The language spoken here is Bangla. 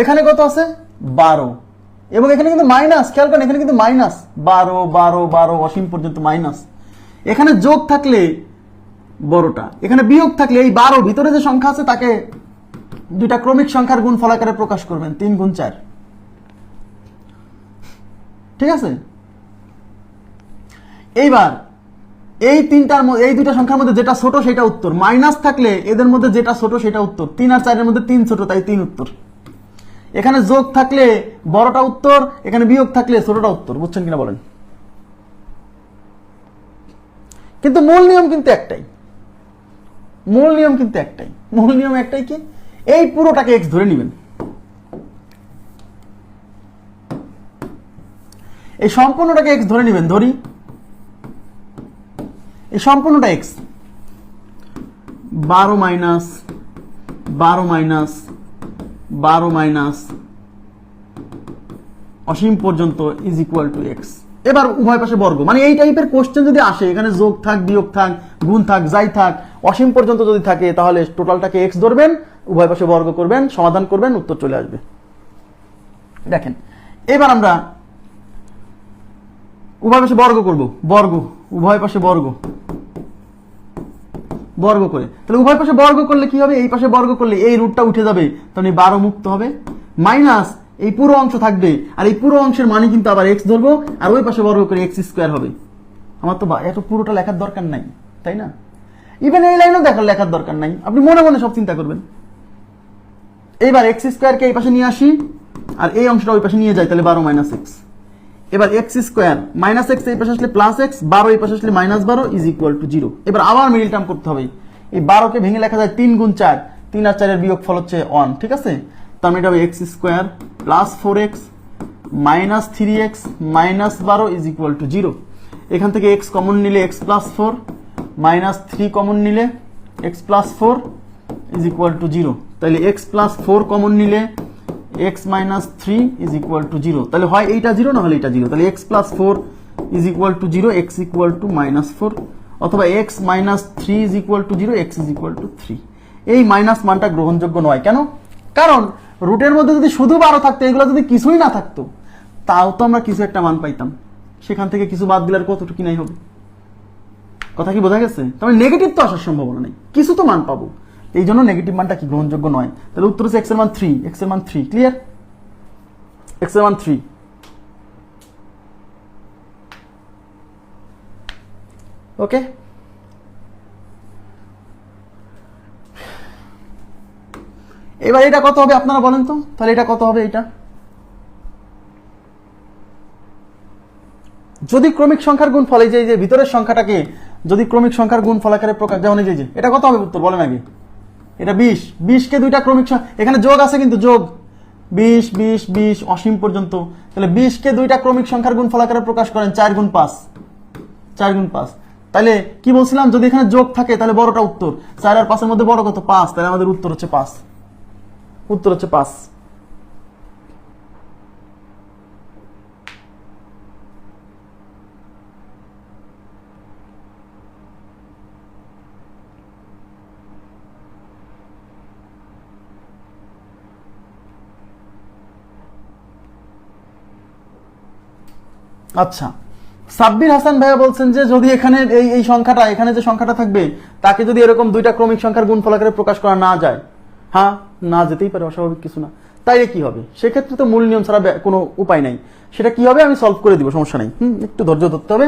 এখানে কত আছে? বারো। এবং এখানে কিন্তু মাইনাস খেয়াল করেন, এখানে কিন্তু মাইনাস বারো বারো বারো, অসীম পর্যন্ত মাইনাস এখানে যোগ থাকলে বড়টা। এখানে বিয়োগ থাকলে এই বারো ভিতরে যে সংখ্যা আছে, তাকে দুইটা ক্রমিক সংখ্যার গুণ ফলাকারে প্রকাশ করবেন, তিন গুণ চার। ঠিক আছে? এইবার, এই তিনটার এই দুইটা সংখ্যার মধ্যে যেটা ছোট সেটা উত্তর। মাইনাস থাকলে এদের মধ্যে যেটা ছোট সেটা উত্তর। তিন আর চারের মধ্যে তিন ছোট, তাই তিন উত্তর। এখানে যোগ থাকলে বড়টা উত্তর, এখানে বিয়োগ থাকলে ছোটটা উত্তর। বুঝছেন কিনা বলেন? কিন্তু মূল নিয়ম কিন্তু একটাই। মূল নিয়ম কিন্তু একটাই। মূল নিয়ম একটাই কি? এই পুরোটাকে এক্স ধরে নেবেন। এই সম্পূর্ণটাকে এক্স ধরে নেবেন, ধরি। এই সম্পূর্ণটা এক্স বারো মাইনাস বারো মাইনাস বারো মাইনাস অসীম পর্যন্ত ইজ ইকুয়াল টু এক্স এবার উভয় পাশে বর্গ। মানে এই টাইপের কোশ্চেন যদি আসে, এখানে যোগ থাক, বিয়োগ থাক, গুণ থাক, যাই থাক, অসীম পর্যন্ত যদি থাকে, তাহলে টোটালটাকে এক্স ধরবেন, উভয় পাশে বর্গ করবেন, সমাধান করবেন, উত্তর চলে আসবে। দেখেন, এবার আমরা উভয় পাশে বর্গ করব। বর্গ, উভয় পাশে বর্গ। বর্গ করে। তাহলে উভয় পাশে বর্গ করলে কি হবে? এই পাশে বর্গ করলে এই রুটটা উঠে যাবে। তাহলে বারো মুক্ত হবে। মাইনাস এই পুরো অংশ থাকবে। আর এই পুরো অংশের মানে কিন্তু আবার এক্স ধরবো। আর ওই পাশে বর্গ করে এক্স স্কোয়ার হবে। আমার তো এত পুরোটা লেখার দরকার নাই, তাই না? ইভেন এই লাইনও দেখার লেখার দরকার নাই। আপনি মনে মনে সব চিন্তা করবেন। এইবার এক্স স্কোয়ারকে এই পাশে নিয়ে আসি। আর এই অংশটা ওই পাশে নিয়ে যাই, তাহলে বারো মাইনাস এক্স এবার এক্স স্কোয়ার মাইনাস এক্স এই পাশে আসলে প্লাস এক্স বারো এই পাশে আসলে মাইনাস বারো ইজ ইকুয়াল টু জিরো এবার আবার মিডিল টার্ম করতে হবে। এই বারোকে ভেঙে লেখা যায় তিন গুণ চার। তিন আর চারের বিয়োগ ফল হচ্ছে ওয়ান ঠিক আছে? তার মানে এটা হবে X square plus four X minus three X minus বারো ইজ ইকুয়াল টু জিরো এখান থেকে এক্স কমন নিলে X plus four minus three common নিলে X plus four is equal to zero তাহলে এক্স প্লাস ফোর কমন নিলে X minus three is equal to zero তাহলে হয় এইটা জিরো না হলে এটা জিরো তাহলে X plus four is equal to zero X equal to minus four অথবা X minus three is equal to zero X is equal to three এই মাইনাস মানটা গ্রহণযোগ্য নয়। কেন? কারণ রুটের মধ্যে যদি শুধু বারো থাকতো, এগুলো যদি কিছুই না থাকতো, তাও তো আমরা কিছু একটা মান পাইতাম। সেখান থেকে কিছু বাদ দিলে আর কতটুকু নাই হবে? কথা কি বোঝা গেছে? তবে নেগেটিভ তো আসার সম্ভাবনা নেই। কিছু তো মান পাবো। এই জন্য নেগেটিভ মানটা কি গ্রহণযোগ্য নয়? তাহলে উত্তর হচ্ছে এক্সের মান থ্রি এক্সের মান থ্রি ক্লিয়ার এক্সের মান থ্রি ওকে এবার এটা কত হবে আপনারা বলেন তো? তাহলে এটা কত হবে এটা যদি ক্রমিক সংখ্যার গুণ ফলে যে ভিতরের সংখ্যাটাকে যদি ক্রমিক সংখ্যার গুণ ফলাকারে প্রকাশ যেমন এই যে, এটা কত হবে উত্তর? বলেন আগে। এটা বিশ। বিশকে দুইটা ক্রমিক এখানে যোগ আছে কিন্তু যোগ। বিশ বিশ বিশ, অসীম পর্যন্ত। তাহলে বিশকে দুইটা ক্রমিক সংখ্যার গুণ ফলাকারে প্রকাশ করেন চার গুণ পাঁচ। চার গুণ পাঁচ। তাহলে কি বলছিলাম? যদি এখানে যোগ থাকে, তাহলে বড়টা উত্তর। চার আর পাঁচের মধ্যে বড় কত? পাঁচ। তাহলে আমাদের উত্তর হচ্ছে পাঁচ। উত্তর হচ্ছে পাঁচ। আচ্ছা। সাব্বির হাসান ভাইয়া বলছেন যে, যদি এখানে এই এই সংখ্যাটা, এখানে যে সংখ্যাটা থাকবে, তাকে যদি এরকম দুইটা ক্রমিক সংখ্যার গুণফল আকারে প্রকাশ করা না যায় হ্যাঁ না যেতেই পারে, অস্বাভাবিক কিছু না তাই কি হবে? সেক্ষেত্রে তো মূল নিয়ম ছাড়া কোনো উপায় নাই। সেটা কি হবে? আমি সলভ করে দিব, সমস্যা নেই। হুম, একটু ধৈর্য ধরতে হবে।